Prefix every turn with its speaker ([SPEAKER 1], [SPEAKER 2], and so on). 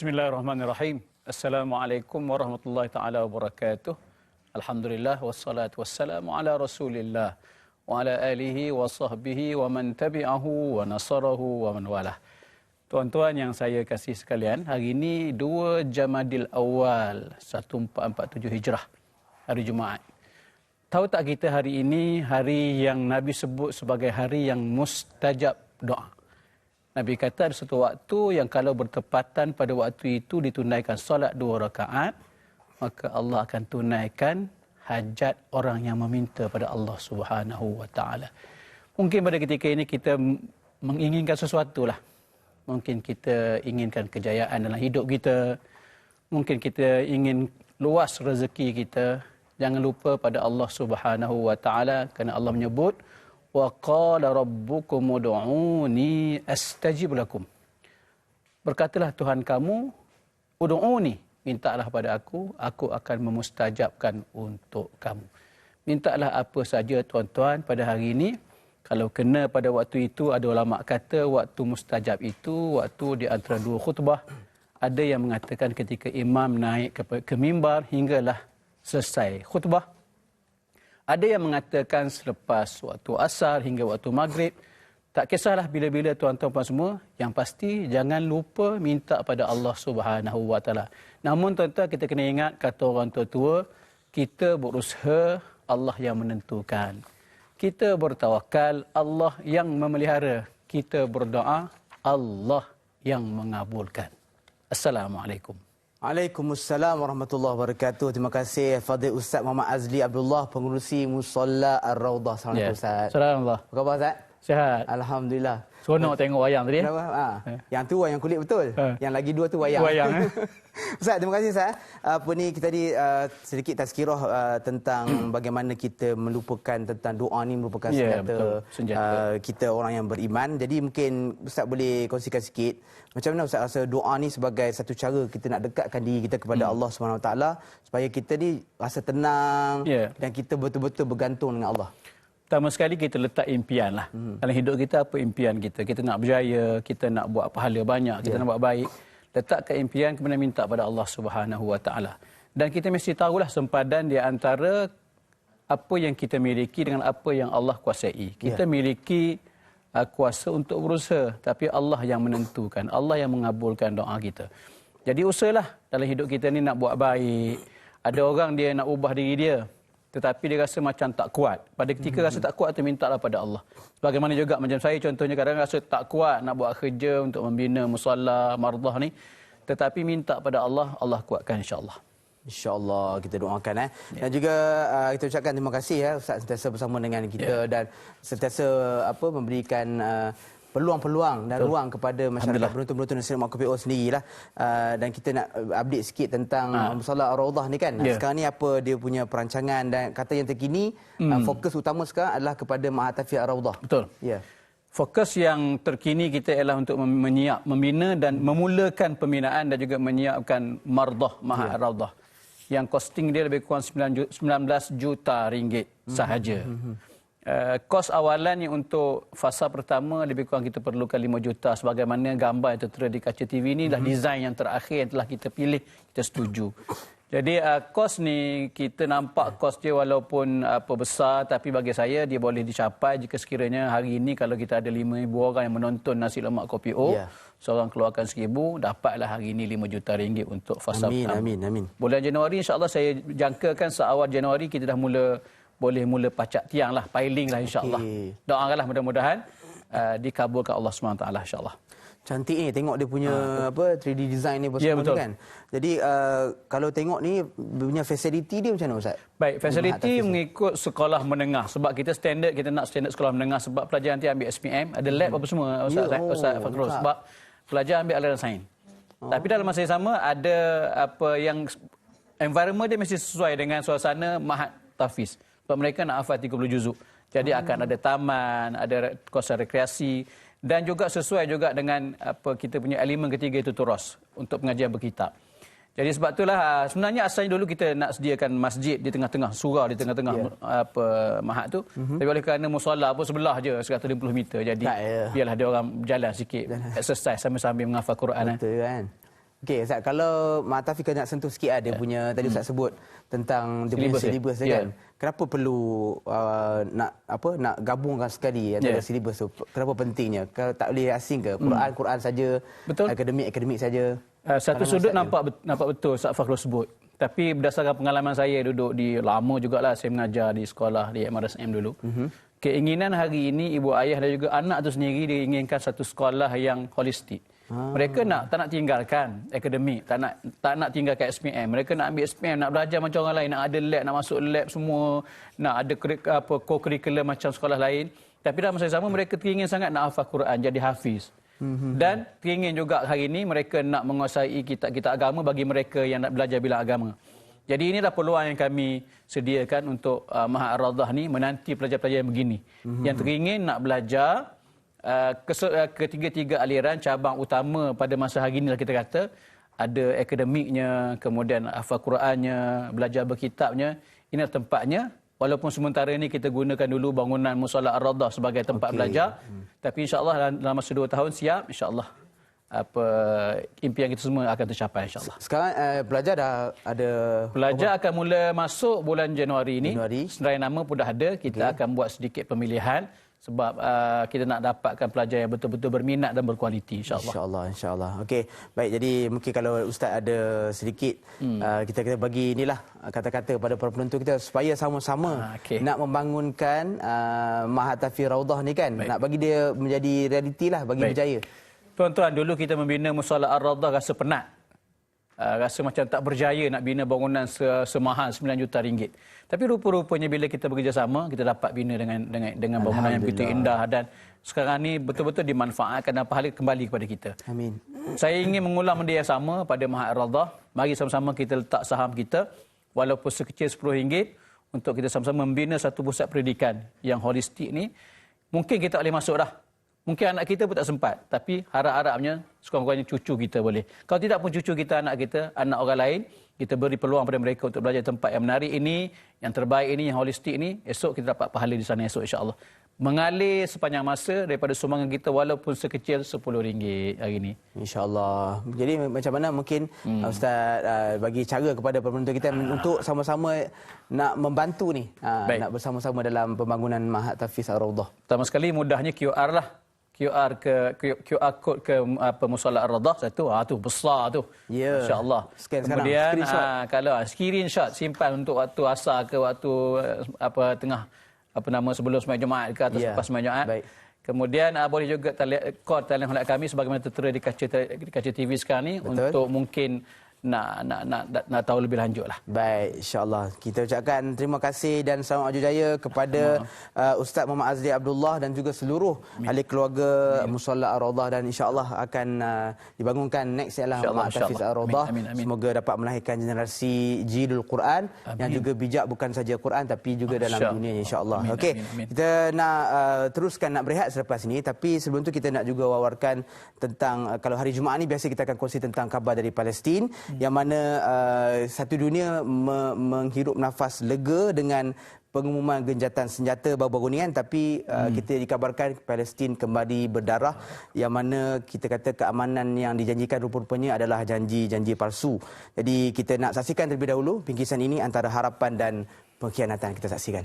[SPEAKER 1] Bismillahirrahmanirrahim. Assalamualaikum warahmatullahi taala wabarakatuh. Alhamdulillah wassalatu wassalamu ala Rasulillah wa ala alihi wa sahbihi wa man tabi'ahu wa nasarahu wa man walah. Tuan-tuan yang saya kasih sekalian, hari ini 2 Jamadil Awal 1447 Hijrah, hari Jumaat. Tahu tak kita hari ini hari yang Nabi sebut sebagai hari yang mustajab doa. Nabi kata ada satu waktu yang kalau bertepatan pada waktu itu ditunaikan solat dua rakaat, maka Allah akan tunaikan hajat orang yang meminta pada Allah Subhanahu wa taala. Mungkin pada ketika ini kita menginginkan sesuatu lah. Mungkin kita inginkan kejayaan dalam hidup kita. Mungkin kita ingin luas rezeki kita. Jangan lupa pada Allah Subhanahu wa taala kerana Allah menyebut wa qala rabbukum ud'uni astajib lakum. Berkatalah tuhan kamu ud'uni mintalah pada aku aku akan memustajabkan untuk kamu. Mintalah apa saja tuan-tuan pada hari ini kalau kena pada waktu itu ada ulama kata waktu mustajab itu waktu di antara dua khutbah ada yang mengatakan ketika imam naik ke, ke mimbar hinggalah selesai khutbah ada yang mengatakan selepas waktu asar hingga waktu maghrib. Tak kisahlah bila-bila tuan-tuan semua. Yang pasti jangan lupa minta pada Allah Subhanahu Taala. Namun tuan-tuan kita kena ingat kata orang tua-tua. Kita berusaha Allah yang menentukan. Kita bertawakal Allah yang memelihara. Kita berdoa Allah yang mengabulkan. Assalamualaikum.
[SPEAKER 2] Waalaikumsalam warahmatullahi wabarakatuh. Terima kasih Fadil Ustaz Muhammad Azli Abdullah pengurusi Musalla Ar-Raudah. Assalamualaikum yeah. Ustaz.
[SPEAKER 1] Assalamualaikum.
[SPEAKER 2] Apa khabar Ustaz?
[SPEAKER 1] Sihat.
[SPEAKER 2] Alhamdulillah.
[SPEAKER 1] Seronok tengok wayang tadi.
[SPEAKER 2] Kenapa? Ha.
[SPEAKER 1] Ya.
[SPEAKER 2] Yang tu wayang kulit betul.
[SPEAKER 1] Ha.
[SPEAKER 2] Yang lagi dua tu wayang.
[SPEAKER 1] Wayang, eh?
[SPEAKER 2] Ustaz, terima kasih Ustaz. Apa ni kita tadi uh, sedikit tazkirah uh, tentang bagaimana kita melupakan tentang doa ni merupakan
[SPEAKER 1] Ya,
[SPEAKER 2] senjata,
[SPEAKER 1] betul. Senjata.
[SPEAKER 2] Uh, kita orang yang beriman. Jadi mungkin Ustaz boleh kongsikan sikit macam mana Ustaz rasa doa ni sebagai satu cara kita nak dekatkan diri kita kepada
[SPEAKER 1] Hmm.
[SPEAKER 2] Allah Subhanahu Wa Taala supaya kita ni rasa tenang
[SPEAKER 1] Ya.
[SPEAKER 2] dan kita betul-betul bergantung dengan Allah.
[SPEAKER 1] Pertama sekali kita letak impian lah. Hmm. Dalam hidup kita apa impian kita? Kita nak berjaya, kita nak buat pahala banyak, kita
[SPEAKER 2] Ya.
[SPEAKER 1] nak buat baik. Letakkan impian kemudian minta pada Allah Subhanahu Wa Taala. Dan kita mesti tahulah sempadan di antara apa yang kita miliki dengan apa yang Allah kuasai. Kita miliki uh, kuasa untuk berusaha, tapi Allah yang menentukan, Allah yang mengabulkan doa kita. Jadi usahalah dalam hidup kita ni nak buat baik. Ada orang dia nak ubah diri dia, tetapi dia rasa macam tak kuat. Pada ketika rasa tak kuat tu mintalah pada Allah. Bagaimana juga macam saya contohnya kadang rasa tak kuat nak buat kerja untuk membina musalla mardah ni, tetapi minta pada Allah, Allah kuatkan insya-Allah.
[SPEAKER 2] InsyaAllah kita doakan eh. Dan juga uh, kita ucapkan terima kasih ya Ustaz sentiasa bersama dengan kita dan sentiasa apa memberikan uh, peluang-peluang dan
[SPEAKER 1] Betul.
[SPEAKER 2] ruang kepada masyarakat penonton-penonton Nasihat Mak KPO sendirilah. Uh, dan kita nak update sikit tentang
[SPEAKER 1] Ha.
[SPEAKER 2] ha. Musala Ar-Rawdah ni kan.
[SPEAKER 1] Ya.
[SPEAKER 2] Sekarang ni apa dia punya perancangan dan kata yang terkini uh, fokus utama sekarang adalah kepada Mahatafi Ar-Rawdah.
[SPEAKER 1] Betul.
[SPEAKER 2] Ya.
[SPEAKER 1] Fokus yang terkini kita ialah untuk menyiap, membina dan memulakan pembinaan dan juga menyiapkan mardah Mahat yeah. Raudah. Yang kosting dia lebih kurang 9 ju- 19 juta ringgit sahaja. Uh, kos awalannya untuk fasa pertama lebih kurang kita perlukan 5 juta sebagaimana gambar yang tertera di kaca TV ini adalah desain yang terakhir yang telah kita pilih kita setuju. Jadi uh, kos ni kita nampak kos dia walaupun apa besar tapi bagi saya dia boleh dicapai jika sekiranya hari ini kalau kita ada 5000 orang yang menonton nasi lemak kopi O
[SPEAKER 2] Ya.
[SPEAKER 1] seorang keluarkan 1000 dapatlah hari ini 5 juta ringgit untuk fasa
[SPEAKER 2] Amin,
[SPEAKER 1] pertama.
[SPEAKER 2] amin, amin.
[SPEAKER 1] Bulan Januari insya-Allah saya jangkakan seawal Januari kita dah mula boleh mula pacak tiang lah, piling lah insya-Allah.
[SPEAKER 2] Okey.
[SPEAKER 1] Doakanlah mudah-mudahan uh, dikabulkan Allah SWT insya-Allah.
[SPEAKER 2] Cantik ni tengok dia punya apa 3D design ni apa
[SPEAKER 1] Ya,
[SPEAKER 2] semua
[SPEAKER 1] betul.
[SPEAKER 2] ni kan. Jadi uh, kalau tengok ni punya facility dia macam mana ustaz?
[SPEAKER 1] Baik,
[SPEAKER 2] ni.
[SPEAKER 1] mengikut sekolah menengah. Sebab kita standard, kita nak standard sekolah menengah. Sebab pelajar nanti ambil SPM, ada lab apa semua, Ustaz,
[SPEAKER 2] Ya,
[SPEAKER 1] yeah,
[SPEAKER 2] oh,
[SPEAKER 1] Ustaz Fakrul. Sebab pelajar ambil aliran sains. Oh. Tapi dalam masa yang sama, ada apa yang environment dia mesti sesuai dengan suasana Mahat Tafiz. Sebab mereka nak hafal 30 juzuk. Jadi
[SPEAKER 2] Hmm.
[SPEAKER 1] akan ada taman, ada kawasan rekreasi dan juga sesuai juga dengan apa kita punya elemen ketiga itu turas untuk pengajian berkitab. Jadi sebab itulah ah, sebenarnya asalnya dulu kita nak sediakan masjid di tengah-tengah surau di tengah-tengah yeah. apa mahat tu. Mm-hmm. Tapi oleh kerana musola pun sebelah je 150 meter. Jadi
[SPEAKER 2] Tak, ya.
[SPEAKER 1] biarlah dia orang berjalan sikit exercise sambil-sambil menghafal Quran. eh.
[SPEAKER 2] Betul kan? Okey, Ustaz, kalau Mak Taufik nak sentuh sikit ada ya. punya tadi Ustaz hmm. sebut tentang dia punya silibus ya? kan. Ya. Kenapa perlu uh, nak apa nak gabungkan sekali antara ya. silibus tu? Kenapa pentingnya? Kalau tak boleh asing ke? Quran hmm. Quran saja, akademik akademik saja.
[SPEAKER 1] Uh, satu sudut nampak nampak betul Ustaz Fakhrul sebut. Tapi berdasarkan pengalaman saya duduk di lama jugalah saya mengajar di sekolah di MRSM dulu. Mm-hmm. Keinginan hari ini ibu ayah dan juga anak itu sendiri diinginkan satu sekolah yang holistik. Ah. Mereka nak tak nak tinggalkan akademik, tak nak tak nak tinggalkan SPM. Mereka nak ambil SPM, nak belajar macam orang lain, nak ada lab, nak masuk lab semua, nak ada apa co-curricular macam sekolah lain. Tapi dalam masa yang sama mereka teringin sangat nak hafal Quran, jadi hafiz. Mm-hmm. Dan teringin juga hari ini mereka nak menguasai kitab-kitab agama bagi mereka yang nak belajar bila agama. Jadi inilah peluang yang kami sediakan untuk uh, Mahat Ar-Radah ni menanti pelajar-pelajar yang begini. Mm-hmm. Yang teringin nak belajar Uh, uh, ketiga-tiga aliran cabang utama pada masa hari ini lah kita kata ada akademiknya kemudian hafal Qurannya belajar berkitabnya ini tempatnya walaupun sementara ini kita gunakan dulu bangunan Musalla Ar-Radah sebagai tempat okay. belajar hmm. tapi insyaallah dalam masa dua tahun siap insyaallah apa impian kita semua akan tercapai insyaallah.
[SPEAKER 2] Sekarang uh, pelajar dah ada
[SPEAKER 1] pelajar akan mula masuk bulan Januari ini. Januari. Senarai nama pun dah ada. Kita okay. akan buat sedikit pemilihan sebab uh, kita nak dapatkan pelajar yang betul-betul berminat dan berkualiti insyaallah
[SPEAKER 2] insyaallah insyaallah okey baik jadi mungkin kalau ustaz ada sedikit hmm. uh, kita kita bagi inilah kata-kata kepada para penonton kita supaya sama-sama ha, okay. nak membangunkan uh, Mahatafi Raudah ni kan baik. nak bagi dia menjadi realiti lah bagi baik. berjaya
[SPEAKER 1] tuan-tuan dulu kita membina musalla ar-raudah rasa penat uh, rasa macam tak berjaya nak bina bangunan semahal 9 juta ringgit tapi rupa-rupanya bila kita bekerjasama, kita dapat bina dengan dengan dengan bangunan yang begitu indah dan sekarang ni betul-betul dimanfaatkan dan pahala kembali kepada kita. Amin. Saya ingin mengulang benda yang sama pada Mahat Radha. Mari sama-sama kita letak saham kita walaupun sekecil RM10 untuk kita sama-sama membina satu pusat pendidikan yang holistik ni. Mungkin kita boleh masuk dah. Mungkin anak kita pun tak sempat. Tapi harap-harapnya sekurang-kurangnya cucu kita boleh. Kalau tidak pun cucu kita, anak kita, anak orang lain, kita beri peluang pada mereka untuk belajar tempat yang menarik ini, yang terbaik ini, yang holistik ini, esok kita dapat pahala di sana esok insya-Allah. Mengalir sepanjang masa daripada sumbangan kita walaupun sekecil RM10 hari ini.
[SPEAKER 2] Insya-Allah. Jadi macam mana mungkin hmm. Ustaz uh, bagi cara kepada penonton kita ah. untuk sama-sama nak membantu ni, uh, nak bersama-sama dalam pembangunan Mahat Tafiz Ar-Raudhah.
[SPEAKER 1] Pertama sekali mudahnya QR lah QR ke QR code ke apa musalla ar-radah satu ah tu besar tu. Ya. Masya-Allah. Kemudian ah kalau ah, screenshot simpan untuk waktu asar ke waktu eh, apa tengah apa nama sebelum sembahyang Jumaat ke atau yeah. selepas sembahyang Jumaat. Baik. Kemudian uh, boleh juga kod talian kami sebagaimana tertera di kaca di kaca TV sekarang ni Betul. untuk mungkin nak nak nak nak, nak tahu lebih lanjut lah.
[SPEAKER 2] Baik, insya-Allah. Kita ucapkan terima kasih dan selamat maju jaya kepada uh, Ustaz Muhammad Azli Abdullah dan juga seluruh Amin. ahli keluarga Musalla Ar-Raudhah dan insya-Allah akan uh, dibangunkan next ialah Muhammad Tafiz Ar-Raudhah. Semoga dapat melahirkan generasi jilul Quran Amin. yang juga bijak bukan saja Quran tapi juga dalam dunia insya-Allah. Okey. Kita nak uh, teruskan nak berehat selepas ini tapi sebelum tu kita nak juga wawarkan tentang uh, kalau hari Jumaat ni biasa kita akan kongsi tentang khabar dari Palestin yang mana uh, satu dunia me- menghirup nafas lega dengan pengumuman genjatan senjata baru-baru ni kan tapi uh, hmm. kita dikabarkan Palestin kembali berdarah yang mana kita kata keamanan yang dijanjikan rupa-rupanya adalah janji-janji palsu. Jadi kita nak saksikan terlebih dahulu bingkisan ini antara harapan dan pengkhianatan kita saksikan.